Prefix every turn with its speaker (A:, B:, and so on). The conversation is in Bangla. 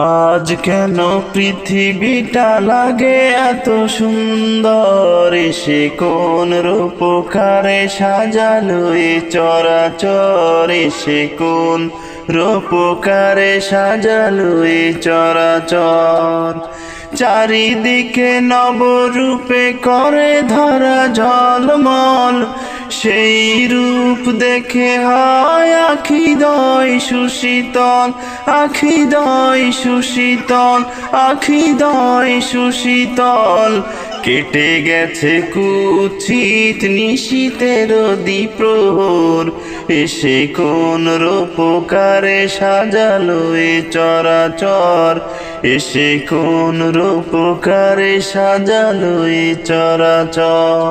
A: আজ কেন পৃথিবীটা লাগে এত সুন্দর? এসে কোন রূপকারে সাজালো এ চরাচর? এসে কোন রূপকারে সাজালো এ চরাচর? চারিদিকে নবরূপে করে ধরা ঝলমল সেই রূপ দেখে হয় আখি দয় সুশীতল, আখি দয় সুশীতল, আখি দয় সুশীতল। কেটে গেছে কুচিত নিশীতের দ্বীপ্রহর, এসে কোন রূপকারে সাজালো এ চরাচর, এসে কোন রূপকারে সাজালো এ চরাচর।